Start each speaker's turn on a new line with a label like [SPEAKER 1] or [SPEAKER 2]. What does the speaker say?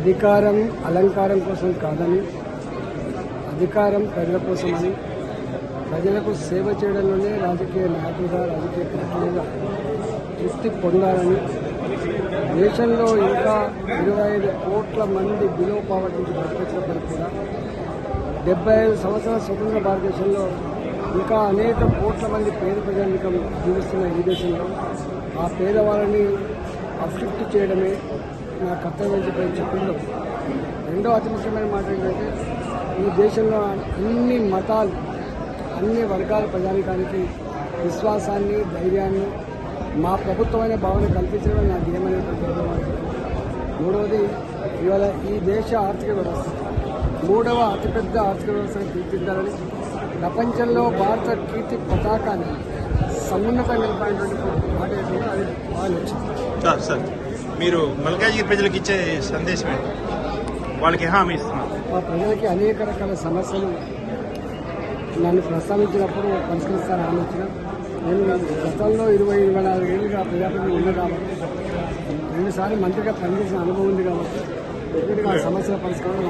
[SPEAKER 1] అధికారం అలంకారం కోసం కాదని అధికారం ప్రజల కోసమని ప్రజలకు సేవ చేయడంలోనే రాజకీయ నాయకులుగా రాజకీయ పార్టీలుగా తృప్తి పొందాలని దేశంలో ఇంకా ఇరవై ఐదు కోట్ల మంది బిలో పావర్టీ నుంచి కూడా డెబ్బై ఐదు సంవత్సరాల స్వతంత్ర భారతదేశంలో ఇంకా అనేక కోట్ల మంది పేద ప్రజానికం జీవిస్తున్న ఈ దేశంలో ఆ పేదవాళ్ళని అప్లిఫ్ట్ చేయడమే నా కర్తవ్యం చెప్పి చెప్పిందో రెండో అతి ముఖ్యమైన మాట ఏంటంటే ఈ దేశంలో అన్ని మతాలు అన్ని వర్గాల ప్రజానికానికి విశ్వాసాన్ని ధైర్యాన్ని మా ప్రభుత్వమైన భావన కల్పించడం నా ధ్యేయమైనటువంటి మూడవది ఇవాళ ఈ దేశ ఆర్థిక వ్యవస్థ. మూడవ అతిపెద్ద ఆర్థిక వ్యవస్థను తీర్చిద్దాలని ప్రపంచంలో భారత కీర్తి పతాకాన్ని సమున్నత నిలబడినటువంటి మాట ఏంటంటే అది వాళ్ళు వచ్చింది
[SPEAKER 2] మీరు మల్కాజ్గిరి ప్రజలకు ఇచ్చే సందేశం ఏంటి? వాళ్ళకి హామీ ఇస్తున్నారు?
[SPEAKER 1] మా ప్రజలకి అనేక రకాల సమస్యలు నన్ను ప్రస్తావించినప్పుడు పరిష్కరిస్తాను ఆలోచన? నేను గతంలో ఇరవై ఇరవై నాలుగు ఏళ్ళుగా ప్రజాప్రతినిధి ఉన్న కాబట్టి రెండుసార్లు మంత్రిగా పనిచేసిన అనుభవం ఉంది కాబట్టి ఇప్పటికీ ఆ సమస్యల పరిష్కారం